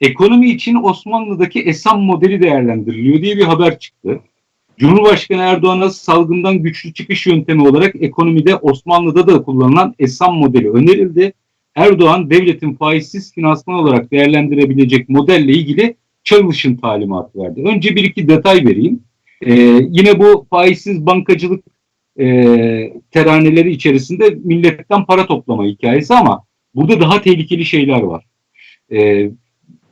ekonomi için Osmanlı'daki Esam modeli değerlendiriliyor diye bir haber çıktı. Cumhurbaşkanı Erdoğan'a salgından güçlü çıkış yöntemi olarak ekonomide Osmanlı'da da kullanılan Esam modeli önerildi. Erdoğan devletin faizsiz finansman olarak değerlendirebilecek modelle ilgili çalışın talimatı verdi. Önce bir iki detay vereyim. Ee, yine bu faizsiz bankacılık e, teraneleri içerisinde milletten para toplama hikayesi ama burada daha tehlikeli şeyler var. Ee,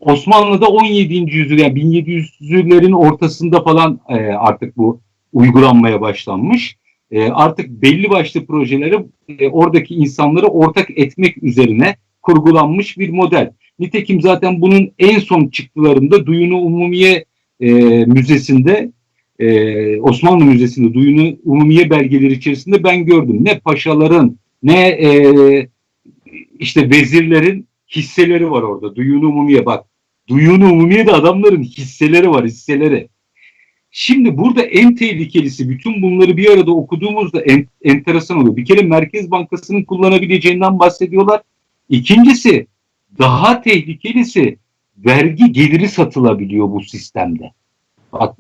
Osmanlı'da 17. yüzyıl yani 1700'lerin ortasında falan e, artık bu uygulanmaya başlanmış. E, artık belli başlı projeleri e, oradaki insanları ortak etmek üzerine kurgulanmış bir model. Nitekim zaten bunun en son çıktılarında Duyunu Umumiye e, Müzesi'nde e, Osmanlı Müzesi'nde Duyunu Umumiye belgeleri içerisinde ben gördüm. Ne paşaların ne e, işte vezirlerin hisseleri var orada. Duyunu Umumiye bak. Duyunu Umumiye de adamların hisseleri var hisseleri. Şimdi burada en tehlikelisi bütün bunları bir arada okuduğumuzda en, enteresan oluyor. Bir kere Merkez Bankası'nın kullanabileceğinden bahsediyorlar. İkincisi daha tehlikelisi vergi geliri satılabiliyor bu sistemde. Bak,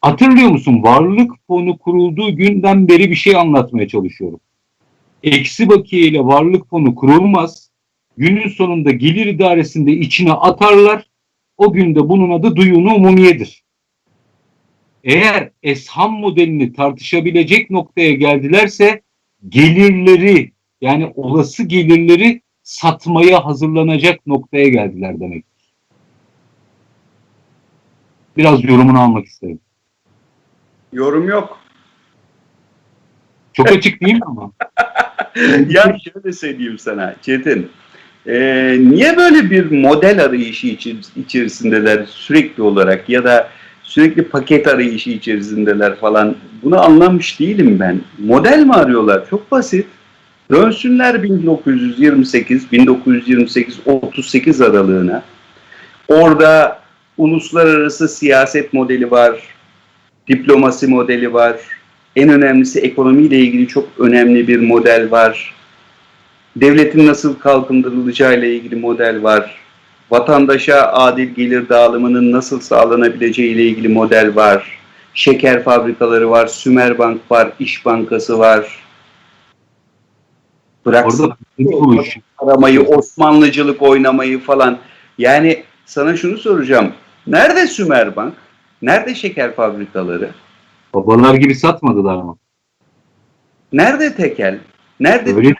hatırlıyor musun? Varlık fonu kurulduğu günden beri bir şey anlatmaya çalışıyorum. Eksi bakiye ile varlık fonu kurulmaz. Günün sonunda gelir idaresinde içine atarlar. O günde bunun adı duyunu umumiyedir. Eğer esham modelini tartışabilecek noktaya geldilerse gelirleri yani olası gelirleri satmaya hazırlanacak noktaya geldiler demek. Biraz yorumunu almak isterim. Yorum yok. Çok açık değil mi ama? ya şöyle söyleyeyim sana Çetin. Ee, niye böyle bir model arayışı içerisindeler sürekli olarak ya da sürekli paket arayışı içerisindeler falan bunu anlamış değilim ben. Model mi arıyorlar? Çok basit. Dönsünler 1928 1928 38 aralığına. Orada uluslararası siyaset modeli var, diplomasi modeli var. En önemlisi ekonomiyle ilgili çok önemli bir model var. Devletin nasıl kalkındırılacağı ile ilgili model var. Vatandaşa adil gelir dağılımının nasıl sağlanabileceği ile ilgili model var. Şeker fabrikaları var, Sümerbank var, İş Bankası var. Bıraksın aramayı, Osmanlıcılık oynamayı falan. Yani sana şunu soracağım. Nerede Sümerbank? Nerede şeker fabrikaları? Babalar gibi satmadılar ama. Nerede tekel? Nerede Öyle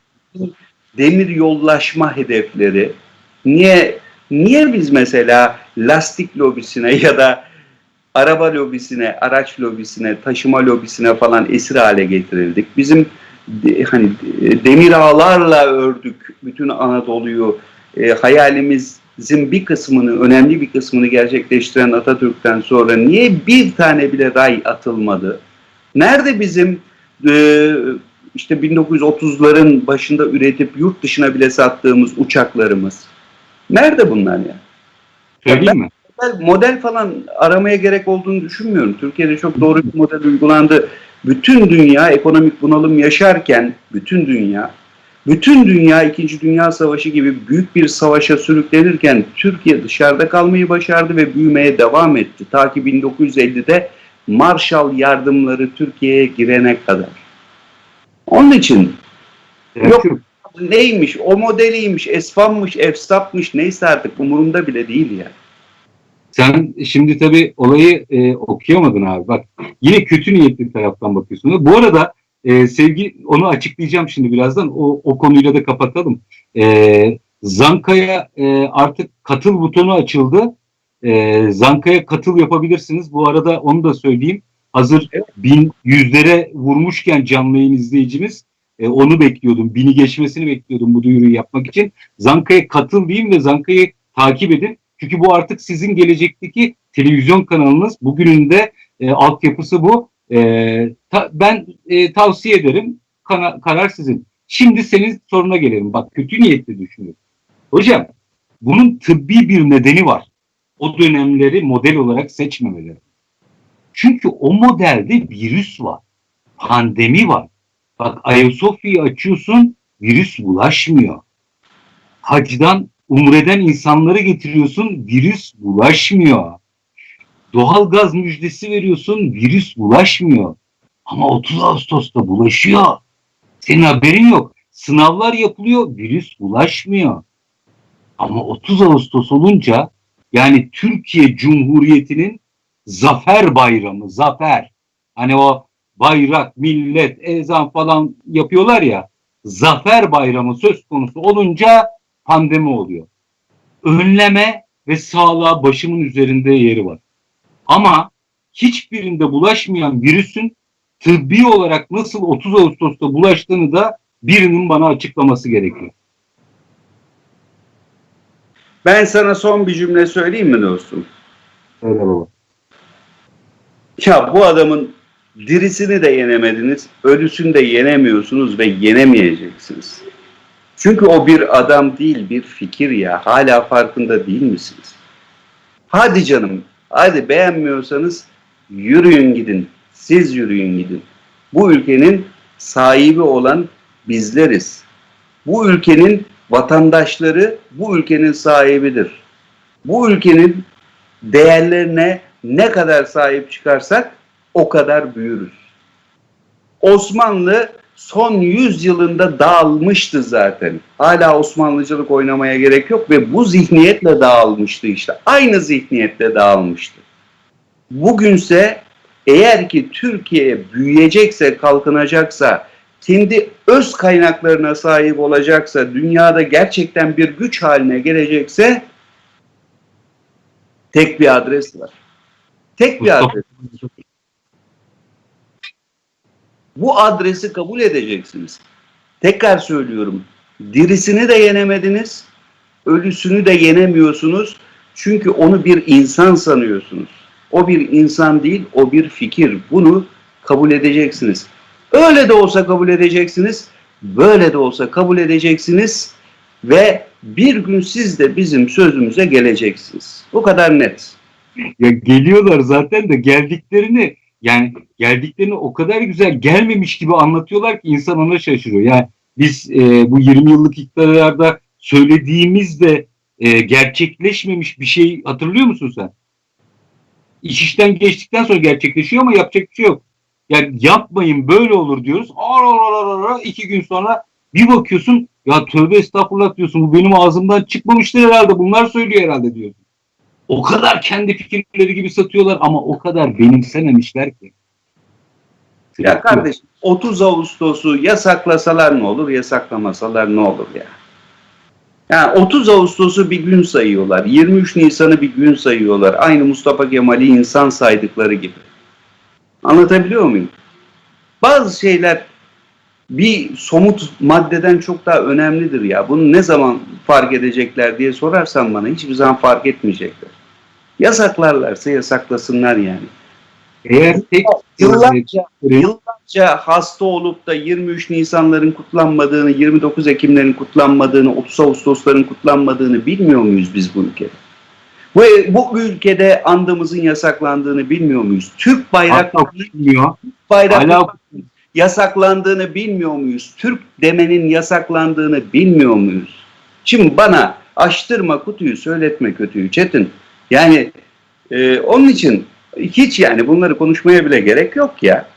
demir yollaşma hedefleri? Niye niye biz mesela lastik lobisine ya da araba lobisine, araç lobisine, taşıma lobisine falan esir hale getirildik? Bizim hani de- demir ağlarla ördük bütün Anadolu'yu. E, hayalimizin bir kısmını, önemli bir kısmını gerçekleştiren Atatürk'ten sonra niye bir tane bile ray atılmadı? Nerede bizim e, işte 1930'ların başında üretip yurt dışına bile sattığımız uçaklarımız? Nerede bunlar ya? söyleyeyim mi? Model, model falan aramaya gerek olduğunu düşünmüyorum. Türkiye'de çok doğru bir model uygulandı. Bütün dünya ekonomik bunalım yaşarken, bütün dünya, bütün dünya 2. Dünya Savaşı gibi büyük bir savaşa sürüklenirken Türkiye dışarıda kalmayı başardı ve büyümeye devam etti. Ta ki 1950'de Marshall yardımları Türkiye'ye girene kadar. Onun için Yok. Selçuk, neymiş, o modeliymiş, esfanmış, efsapmış neyse artık umurumda bile değil ya. Sen şimdi tabii olayı e, okuyamadın abi. Bak yine kötü niyetli bir taraftan bakıyorsun. Bu arada e, sevgi onu açıklayacağım şimdi birazdan. O, o konuyla da kapatalım. E, Zanka'ya e, artık katıl butonu açıldı. E, Zanka'ya katıl yapabilirsiniz. Bu arada onu da söyleyeyim. Hazır Evet. bin yüzlere vurmuşken canlı yayın izleyicimiz e, onu bekliyordum. Bini geçmesini bekliyordum bu duyuruyu yapmak için. Zanka'ya katıl diyeyim ve Zanka'yı takip edin. Çünkü bu artık sizin gelecekteki televizyon kanalınız. Bugünün de e, altyapısı bu. E, ta- ben e, tavsiye ederim. Kana- karar sizin. Şimdi senin soruna gelelim. Bak kötü niyetli düşünüyorum. Hocam bunun tıbbi bir nedeni var. O dönemleri model olarak seçmemeleri. Çünkü o modelde virüs var. Pandemi var. Bak Ayasofya'yı açıyorsun virüs bulaşmıyor. Hacdan Umre'den insanları getiriyorsun, virüs bulaşmıyor. Doğal gaz müjdesi veriyorsun, virüs bulaşmıyor. Ama 30 Ağustos'ta bulaşıyor. Senin haberin yok. Sınavlar yapılıyor, virüs bulaşmıyor. Ama 30 Ağustos olunca yani Türkiye Cumhuriyeti'nin zafer bayramı, zafer. Hani o bayrak, millet, ezan falan yapıyorlar ya. Zafer bayramı söz konusu olunca pandemi oluyor. Önleme ve sağlığa başımın üzerinde yeri var. Ama hiçbirinde bulaşmayan virüsün tıbbi olarak nasıl 30 Ağustos'ta bulaştığını da birinin bana açıklaması gerekiyor. Ben sana son bir cümle söyleyeyim mi dostum? Öyle baba. Ya bu adamın dirisini de yenemediniz, ölüsünü de yenemiyorsunuz ve yenemeyeceksiniz. Çünkü o bir adam değil, bir fikir ya. Hala farkında değil misiniz? Hadi canım, hadi beğenmiyorsanız yürüyün gidin. Siz yürüyün gidin. Bu ülkenin sahibi olan bizleriz. Bu ülkenin vatandaşları bu ülkenin sahibidir. Bu ülkenin değerlerine ne kadar sahip çıkarsak o kadar büyürüz. Osmanlı son 100 yılında dağılmıştı zaten. Hala Osmanlıcılık oynamaya gerek yok ve bu zihniyetle dağılmıştı işte. Aynı zihniyetle dağılmıştı. Bugünse eğer ki Türkiye büyüyecekse, kalkınacaksa, kendi öz kaynaklarına sahip olacaksa, dünyada gerçekten bir güç haline gelecekse tek bir adres var. Tek bir adres. Bu adresi kabul edeceksiniz. Tekrar söylüyorum. Dirisini de yenemediniz, ölüsünü de yenemiyorsunuz. Çünkü onu bir insan sanıyorsunuz. O bir insan değil, o bir fikir. Bunu kabul edeceksiniz. Öyle de olsa kabul edeceksiniz, böyle de olsa kabul edeceksiniz ve bir gün siz de bizim sözümüze geleceksiniz. Bu kadar net. Ya geliyorlar zaten de geldiklerini yani geldiklerini o kadar güzel gelmemiş gibi anlatıyorlar ki insan ona şaşırıyor. Yani biz e, bu 20 yıllık iktidarlarda söylediğimizde e, gerçekleşmemiş bir şey hatırlıyor musun sen? İş işten geçtikten sonra gerçekleşiyor ama yapacak bir şey yok. Yani yapmayın böyle olur diyoruz. Ara ara ara ara iki gün sonra bir bakıyorsun ya tövbe estağfurullah diyorsun bu benim ağzımdan çıkmamıştır herhalde bunlar söylüyor herhalde diyorsun. O kadar kendi fikirleri gibi satıyorlar ama o kadar benimsememişler ki. Ya kardeşim 30 Ağustos'u yasaklasalar ne olur, yasaklamasalar ne olur ya? Yani 30 Ağustos'u bir gün sayıyorlar. 23 Nisan'ı bir gün sayıyorlar. Aynı Mustafa Kemal'i insan saydıkları gibi. Anlatabiliyor muyum? Bazı şeyler bir somut maddeden çok daha önemlidir ya. Bunu ne zaman fark edecekler diye sorarsan bana hiçbir zaman fark etmeyecekler. Yasaklarlarsa yasaklasınlar yani. Eğer tek Yıllarca, yıllarca hasta olup da 23 Nisanların kutlanmadığını, 29 Ekimlerin kutlanmadığını, 30 Ağustosların kutlanmadığını bilmiyor muyuz biz bu ülkede? Bu, bu ülkede andımızın yasaklandığını bilmiyor muyuz? Türk bayrak hatta bilmiyor. bayrak yasaklandığını bilmiyor muyuz? Türk demenin yasaklandığını bilmiyor muyuz? Şimdi bana açtırma kutuyu söyletme kötüyü Çetin. Yani e, onun için hiç yani bunları konuşmaya bile gerek yok ya.